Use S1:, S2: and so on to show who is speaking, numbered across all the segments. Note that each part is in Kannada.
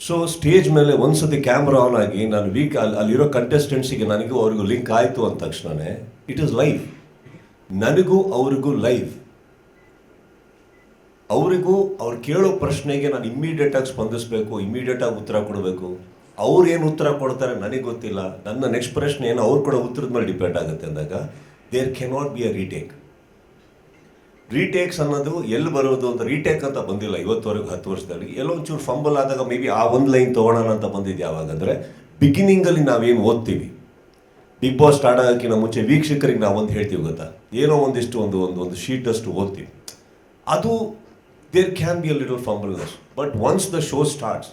S1: so stage ಮೇಲೆ ಒಂದ್ಸತಿ ಕ್ಯಾಮ್ರಾ ಆನ್ ಆಗಿ ನಾನು ವೀಕ್ ಅಲ್ಲಿ, ಅಲ್ಲಿರೋ ಕಂಟೆಸ್ಟೆಂಟ್ಸಿಗೆ ನನಗೂ ಅವ್ರಿಗೂ ಲಿಂಕ್ ಆಯಿತು ಅಂದ ತಕ್ಷಣವೇ ಇಟ್ ಈಸ್ ಲೈವ್ ನನಗೂ ಅವ್ರಿಗೂ ಲೈವ್ ಅವರಿಗೂ ಅವ್ರು ಕೇಳೋ ಪ್ರಶ್ನೆಗೆ ನಾನು ಇಮ್ಮಿಡಿಯೇಟಾಗಿ ಸ್ಪಂದಿಸಬೇಕು ಇಮ್ಮಿಡಿಯೇಟಾಗಿ ಉತ್ತರ ಕೊಡಬೇಕು. ಅವ್ರು ಏನು ಉತ್ತರ ಕೊಡ್ತಾರೆ ನನಗೆ ಗೊತ್ತಿಲ್ಲ. ನನ್ನ ನೆಕ್ಸ್ಟ್ ಪ್ರಶ್ನೆ ಏನು ಅವ್ರು ಕೂಡ ಉತ್ತರದ ಮೇಲೆ ಡಿಪೆಂಡ್ ಆಗುತ್ತೆ ಅಂದಾಗ there cannot be a retake retakes ಅನ್ನೋದು ಎಲ್ಲಿ ಬರೋದು ಅಂತ ರೀಟೇಕ್ ಅಂತ ಬಂದಿಲ್ಲ. ಇವತ್ತುವರೆಗೂ ಹತ್ತು ವರ್ಷದಲ್ಲಿ. ಎಲ್ಲೋ ಒಂಚೂರು ಫಂಬಲ್ ಆದಾಗ ಮೇ ಬಿ ಆ ಒಂದು ಲೈನ್ ತೊಗೊಳೋಣ ಅಂತ ಬಂದಿದ್ದು ಯಾವಾಗಂದರೆ ಬಿಗಿನಿಂಗಲ್ಲಿ ನಾವೇನು ಓದ್ತೀವಿ? ಬಿಗ್ ಬಾಸ್ ಸ್ಟಾರ್ಟ್ ಆಗೋಕ್ಕಿಂತ ಮುಂಚೆ ವೀಕ್ಷಕರಿಗೆ ನಾವು ಒಂದು ಹೇಳ್ತೀವಿ ಗೊತ್ತಾ? ಏನೋ ಒಂದಿಷ್ಟು ಒಂದು ಒಂದು ಒಂದು ಶೀಟಷ್ಟು ಓದ್ತೀವಿ. ಅದು there can be a little fumbleness but once the show starts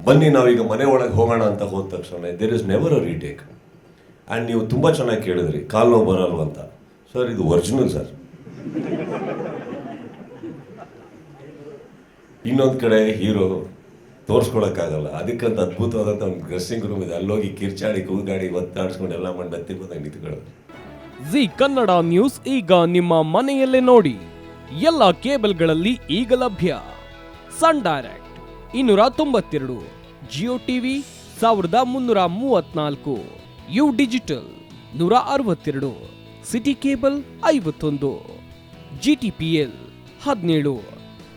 S1: ಬನ್ನಿ ನಾವೀಗ ಮನೆ ಒಳಗೆ ಹೋಗೋಣ ಅಂತ ಹೋದ ತಕ್ಷಣ there is never a retake and ನೀವು ತುಂಬ ಚೆನ್ನಾಗಿ ಕೇಳಿದ್ರಿ. ಕಾಲು ನೋವು ಬರಲ್ವ ಅಂತ ಸರ್ ಇದು ಒರಿಜಿನಲ್ ಸರ್ ಇನ್ನೊಂದು ಕಡೆ ಹೀರೋ ತೋರಿಸ್ಕೊಳಕ್ಕಾಗಲ್ಲ. ಅದಕ್ಕಂತ ಅದ್ಭುತವಾದಂಥ ಒಂದು ಡ್ರೆಸ್ಸಿಂಗ್ ರೂಮ್ ಇದೆ. ಅಲ್ಲೋಗಿ ಕಿರ್ಚಾಡಿ, ಕೂಗಾಡಿ ಒತ್ತಾಡಿಸ್ಕೊಂಡು ಎಲ್ಲ ಮಾಡಿ ಬತ್ತಿ
S2: ಜಿ ಕನ್ನಡ ನ್ಯೂಸ್ ಈಗ ನಿಮ್ಮ ಮನೆಯಲ್ಲೇ ನೋಡಿ. ಎಲ್ಲ ಕೇಬಲ್ಗಳಲ್ಲಿ ಈಗ ಲಭ್ಯ. ಸನ್ ಡೈರೆಕ್ಟ್ ಇನ್ನೂರ ತೊಂಬತ್ತೆರಡು, ಜಿಯೋ ಟಿವಿ ಸಾವಿರದ ಮುನ್ನೂರ ಮೂವತ್ನಾಲ್ಕು, ಯು ಡಿಜಿಟಲ್ ನೂರ ಅರವತ್ತೆರಡು, ಸಿಟಿ ಕೇಬಲ್ ಐವತ್ತೊಂದು, ಜಿ ಟಿ ಪಿ ಎಲ್ ಹದಿನೇಳು.